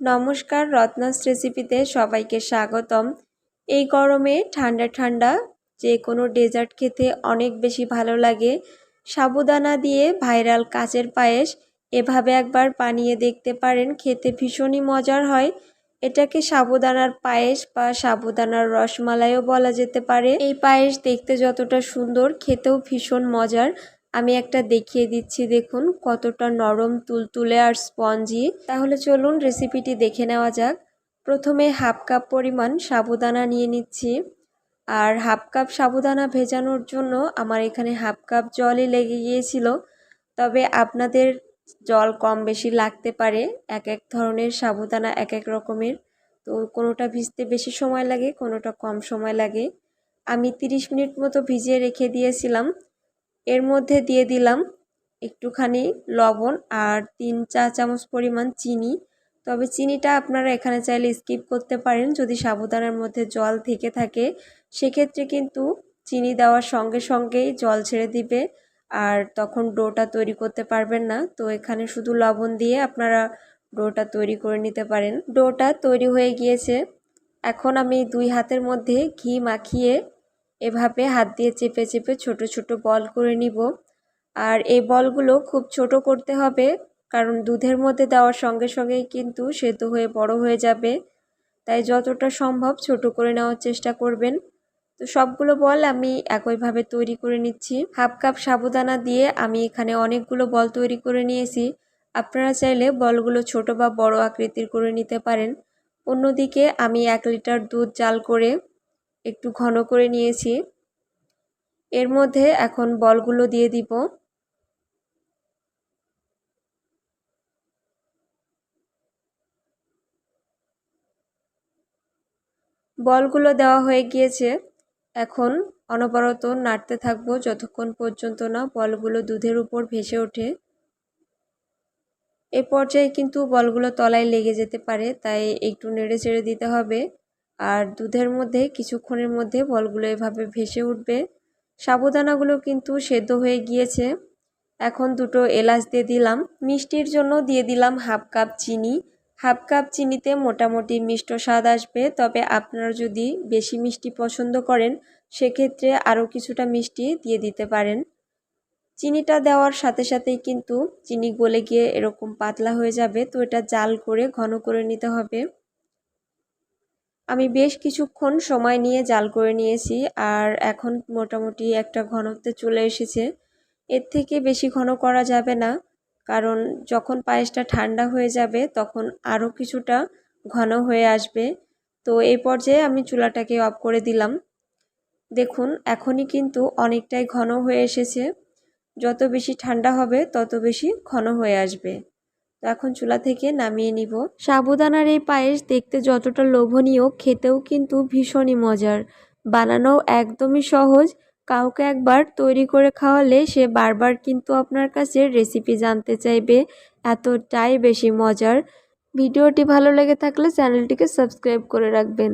নমস্কার, রত্নাস রেসিপিতে সবাইকে স্বাগতম। এই গরমে ঠান্ডা ঠান্ডা যে কোনো ডেজার্ট খেতে অনেক বেশি ভালো লাগে। সাবুদানা দিয়ে ভাইরাল কাচের পায়েস এভাবে একবার বানিয়ে দেখতে পারেন, খেতে ভীষণই মজার হয়। এটাকে সাবুদানার পায়েস বা সাবুদানার রসমালাইও বলা যেতে পারে। এই পায়েস দেখতে যতটা সুন্দর, খেতেও ভীষণ মজার। আমি একটা দেখিয়ে দিচ্ছি, দেখুন, কতটা নরম, তুলতুলে আর স্পঞ্জি। তাহলে চলুন রেসিপিটি দেখে নেওয়া যাক। প্রথমে হাফ কাপ পরিমাণ সাবুদানা নিয়ে নিচ্ছি। আর হাফ কাপ সাবুদানা ভেজানোর জন্য আমার এখানে হাফ কাপ জলই লেগে গিয়েছিল। তবে আপনাদের জল কম বেশি লাগতে পারে, এক এক ধরনের সাবুদানা এক এক রকমের। তো কোনোটা ভিজতে বেশি সময় লাগে, কোনোটা কম সময় লাগে। আমি 30 মিনিট মতো ভিজিয়ে রেখে দিয়েছিলাম। এর মধ্যে দিয়ে দিলাম একটুখানি লবণ আর তিন চা চামচ পরিমাণ চিনি। তবে চিনিটা আপনারা এখানে চাইলে স্কিপ করতে পারেন যদি সাবুদানার মধ্যে জল থেকে থাকে। সেক্ষেত্রে কিন্তু চিনি দেওয়ার সঙ্গে সঙ্গেই জল ছেড়ে দিবে আর তখন ডোটা তৈরি করতে পারবেন না। তো এখানে শুধু লবণ দিয়ে আপনারা ডোটা তৈরি করে নিতে পারেন। ডোটা তৈরি হয়ে গিয়েছে। এখন আমি দুই হাতের মধ্যে ঘি মাখিয়ে এভাবে হাত দিয়ে চেপে চেপে ছোট ছোট বল করে নিব। আর এই বলগুলো খুব ছোট করতে হবে, কারণ দুধের মধ্যে দেওয়ার সঙ্গে সঙ্গেই কিন্তু সেদ্ধ হয়ে বড় হয়ে যাবে। তাই যতটা সম্ভব ছোট করে নেওয়ার চেষ্টা করবেন। তো সবগুলো বল আমি একইভাবে তৈরি করে নিচ্ছি। হাফ কাপ সাবুদানা দিয়ে আমি এখানে অনেকগুলো বল তৈরি করে নিয়েছি। আপনারা চাইলে বলগুলো ছোট বা বড় আকৃতির করে নিতে পারেন। অন্যদিকে আমি এক লিটার দুধ জাল করে একটু ঘন করে নিয়েছি। এর মধ্যে এখন বলগুলো দিয়ে দিব। বলগুলো দেওয়া হয়ে গিয়েছে। এখন অনবরত নাড়তে থাকব যতক্ষণ পর্যন্ত না বলগুলো দুধের উপর ভেসে ওঠে। এ পর্যায়ে কিন্তু বলগুলো তলায় লেগে যেতে পারে, তাই একটু নেড়ে চেড়ে দিতে হবে। আর দুধের মধ্যে কিছুক্ষণের মধ্যে বলগুলো এভাবে ভেসে উঠবে। সাবুদানাগুলো কিন্তু সেদ্ধ হয়ে গিয়েছে। এখন দুটো এলাচ দিয়ে দিলাম। মিষ্টির জন্য দিয়ে দিলাম হাফ কাপ চিনি। হাফ কাপ চিনিতে মোটামুটি মিষ্ট স্বাদ আসবে। তবে আপনারা যদি বেশি মিষ্টি পছন্দ করেন, সেক্ষেত্রে আরও কিছুটা মিষ্টি দিয়ে দিতে পারেন। চিনিটা দেওয়ার সাথে সাথেই কিন্তু চিনি গলে গিয়ে এরকম পাতলা হয়ে যাবে। তো এটা জাল করে ঘন করে নিতে হবে। আমি বেশ কিছুক্ষণ সময় নিয়ে জাল করে নিয়েছি, আর এখন মোটামুটি একটা ঘনত্বে চলে এসেছে। এর থেকে বেশি ঘন করা যাবে না, কারণ যখন পায়েসটা ঠান্ডা হয়ে যাবে তখন আরও কিছুটা ঘন হয়ে আসবে। তো এই পর্যায়ে আমি চুলাটাকে অফ করে দিলাম। দেখুন, এখনই কিন্তু অনেকটাই ঘন হয়ে এসেছে। যত বেশি ঠান্ডা হবে তত বেশি ঘন হয়ে আসবে। তো এখন চুলা থেকে নামিয়ে নিব। সাবুদানার এই পায়েস দেখতে যতটা লোভনীয়, খেতেও কিন্তু ভীষণই মজার। বানানো একদমই সহজ। কাউকে একবার তৈরি করে খাওয়ালে সে বারবার কিন্তু আপনার কাছে রেসিপি জানতে চাইবে। এতটাই বেশি মজার। ভিডিওটি ভালো লেগে থাকলে চ্যানেলটিকে সাবস্ক্রাইব করে রাখবেন।